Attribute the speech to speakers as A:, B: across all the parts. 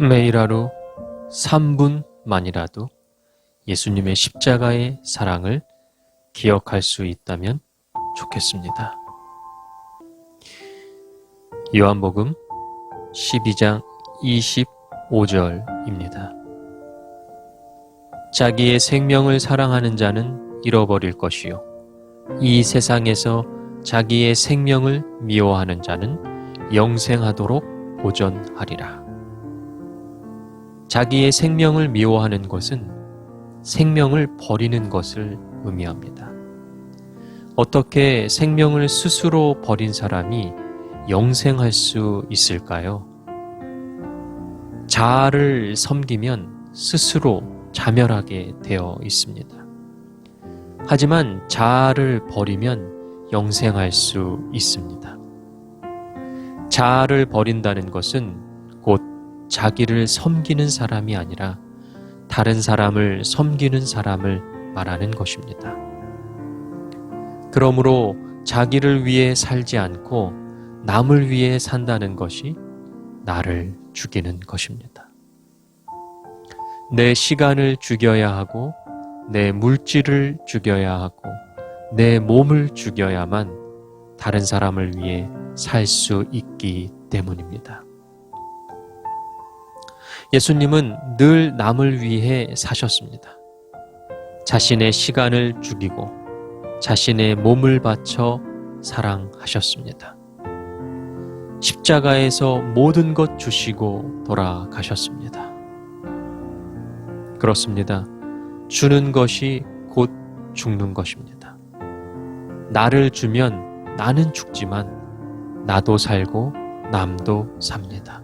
A: 매일 하루 3분만이라도 예수님의 십자가의 사랑을 기억할 수 있다면 좋겠습니다. 요한복음 12장 25절입니다. 자기의 생명을 사랑하는 자는 잃어버릴 것이요. 이 세상에서 자기의 생명을 미워하는 자는 영생하도록 보전하리라. 자기의 생명을 미워하는 것은 생명을 버리는 것을 의미합니다. 어떻게 생명을 스스로 버린 사람이 영생할 수 있을까요? 자아를 섬기면 스스로 자멸하게 되어 있습니다. 하지만 자아를 버리면 영생할 수 있습니다. 자아를 버린다는 것은 곧 자기를 섬기는 사람이 아니라 다른 사람을 섬기는 사람을 말하는 것입니다. 그러므로 자기를 위해 살지 않고 남을 위해 산다는 것이 나를 죽이는 것입니다. 내 시간을 죽여야 하고 내 물질을 죽여야 하고 내 몸을 죽여야만 다른 사람을 위해 살 수 있기 때문입니다. 예수님은 늘 남을 위해 사셨습니다. 자신의 시간을 죽이고 자신의 몸을 바쳐 사랑하셨습니다. 십자가에서 모든 것 주시고 돌아가셨습니다. 그렇습니다. 주는 것이 곧 죽는 것입니다. 나를 주면 나는 죽지만 나도 살고 남도 삽니다.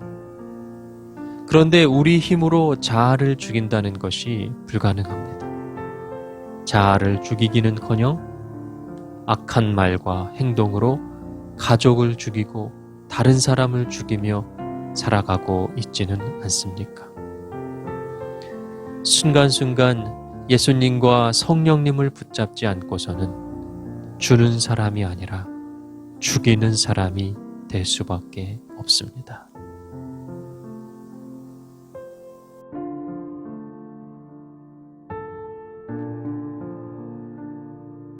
A: 그런데 우리 힘으로 자아를 죽인다는 것이 불가능합니다. 자아를 죽이기는 커녕 악한 말과 행동으로 가족을 죽이고 다른 사람을 죽이며 살아가고 있지는 않습니까? 순간순간 예수님과 성령님을 붙잡지 않고서는 주는 사람이 아니라 죽이는 사람이 될 수밖에 없습니다.